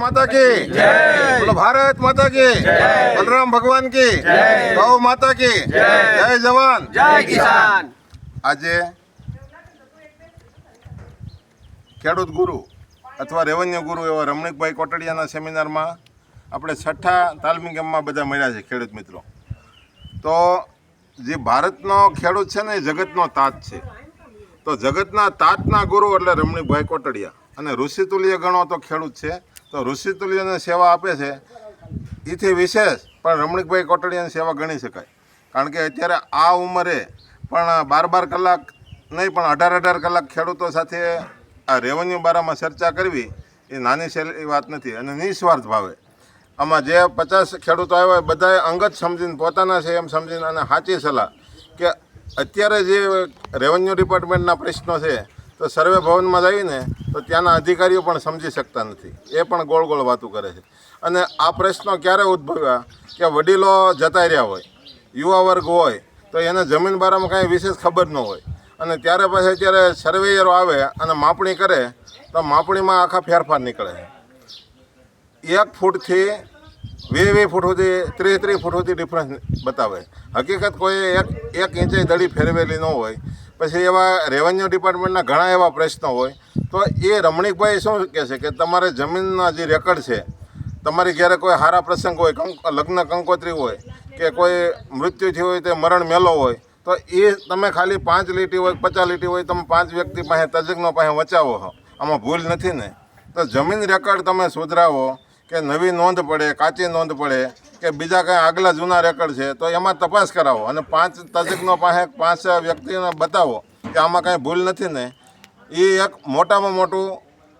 માતા કી બોલો ભારત માતા કી બલરામ ભગવાન કી ગૌ માતા કી જય જવાન જય કિસાન આજે ખેડૂત ગુરુ અથવા રેવન્યુ ગુરુ એવા રમણીકભાઈ કોટડિયાના સેમિનારમાં આપણે છઠ્ઠા તાલમી ગામમાં બધા મળ્યા છે ખેડૂત મિત્રો. તો જે ભારતનો ખેડૂત છે ને એ જગતનો તાત છે. તો જગતના તાતના ગુરુ એટલે રમણીકભાઈ કોટડિયા. અને ઋષિતુલ્ય ગણો તો ખેડૂત છે. તો ઋષિતુલ્યને સેવા આપે છે. એથી વિશેષ પણ રમણીકભાઈ કોટડિયાની સેવા ગણી શકાય. કારણ કે અત્યારે આ ઉંમરે પણ બાર બાર કલાક નહીં, પણ અઢાર અઢાર કલાક ખેડૂતો સાથે આ રેવન્યુ બારામાં ચર્ચા કરવી એ નાની સહેલી વાત નથી અને નિસ્વાર્થ ભાવે. આમાં જે પચાસ ખેડૂતો આવ્યા હોય, બધાએ અંગત સમજીને પોતાના છે એમ સમજીને અને સાચી સલાહ કે અત્યારે જે રેવન્યુ ડિપાર્ટમેન્ટના પ્રશ્નો છે તો સર્વે ભવનમાં જઈને તો ત્યાંના અધિકારીઓ પણ સમજી શકતા નથી. એ પણ ગોળ ગોળ વાતો કરે છે. અને આ પ્રશ્નો ક્યારે ઉદ્ભવ્યા કે વડીલો જતા રહ્યા હોય, યુવા વર્ગ હોય, તો એને જમીન બારામાં કાંઈ વિશેષ ખબર ન હોય. અને ત્યારે પછી અત્યારે સર્વેયરો આવે અને માપણી કરે, તો માપણીમાં આખા ફેરફાર નીકળે એક ફૂટથી વીસ વીસ ફૂટ સુધી, ત્રીસ ત્રીસ ફૂટ સુધી ડિફરન્સ બતાવે હકીકત કોઈ એક એક ઇંચે દડી ફેરવેલી ન હોય પછી એવા રેવન્યુ ડિપાર્ટમેન્ટના ઘણા એવા પ્રશ્નો હોય, તો એ રમણીકભાઈ શું કહે છે કે તમારે જમીનના જે રેકર્ડ છે, તમારી જ્યારે કોઈ સારા પ્રસંગ હોય લગ્ન કંકોત્રી હોય કે કોઈ મૃત્યુ થયું હોય તે મરણ મેલો હોય, તો એ તમે ખાલી પાંચ લીટી હોય પચાસ લીટી હોય, તમે પાંચ વ્યક્તિ પાસે, તજજ્ઞો પાસે વચાવો હો આમાં ભૂલ નથી ને? તો જમીન રેકર્ડ તમે સુધરાવો કે નવી નોંધ પડે, કાચી નોંધ પડે કે બીજા કાંઈ આગલા જૂના રેકર્ડ છે, તો એમાં તપાસ કરાવો અને પાંચ તજજ્ઞો પાસે પાંચ વ્યક્તિને બતાવો કે આમાં કાંઈ ભૂલ નથી ને. એ એક મોટામાં મોટું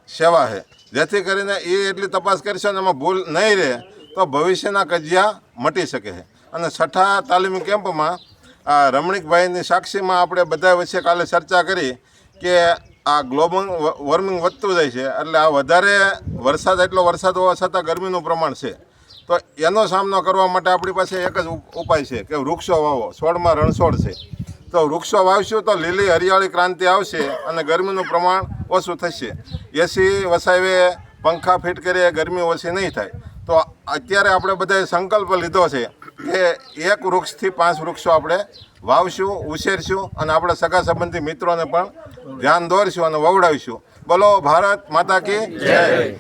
સેવા છે. જેથી કરીને એ એટલી તપાસ કરશે ને એમાં ભૂલ નહીં રહે, તો ભવિષ્યના કજિયા મટી શકે છે. અને છઠ્ઠા તાલીમી કેમ્પમાં આ રમણીકભાઈની સાક્ષીમાં આપણે બધા વચ્ચે કાલે ચર્ચા કરી કે આ ગ્લોબલ વોર્મિંગ વધતું જાય છે, એટલે આ વધારે વરસાદ, એટલો વરસાદ હોવા છતાં ગરમીનું પ્રમાણ છે. તો એનો સામનો કરવા માટે આપણી પાસે એક જ ઉપ- ઉપાય છે કે વૃક્ષો વાવો. છોડમાં રણછોડ છે. તો વૃક્ષો વાવશું તો લીલી હરિયાળી ક્રાંતિ આવશે અને ગરમીનું પ્રમાણ ઓછું થશે. એસી વસાવે, પંખા ફિટ કરીએ, ગરમી ઓછી નહીં થાય. તો અત્યારે આપણે બધાએ સંકલ્પ લીધો છે કે એક વૃક્ષથી પાંચ વૃક્ષો આપણે વાવશું, ઉછેરશું અને આપણા સગા સંબંધી મિત્રોને પણ ધ્યાન દોરશું અને વવડાવીશું. બોલો, ભારત માતા કી જય.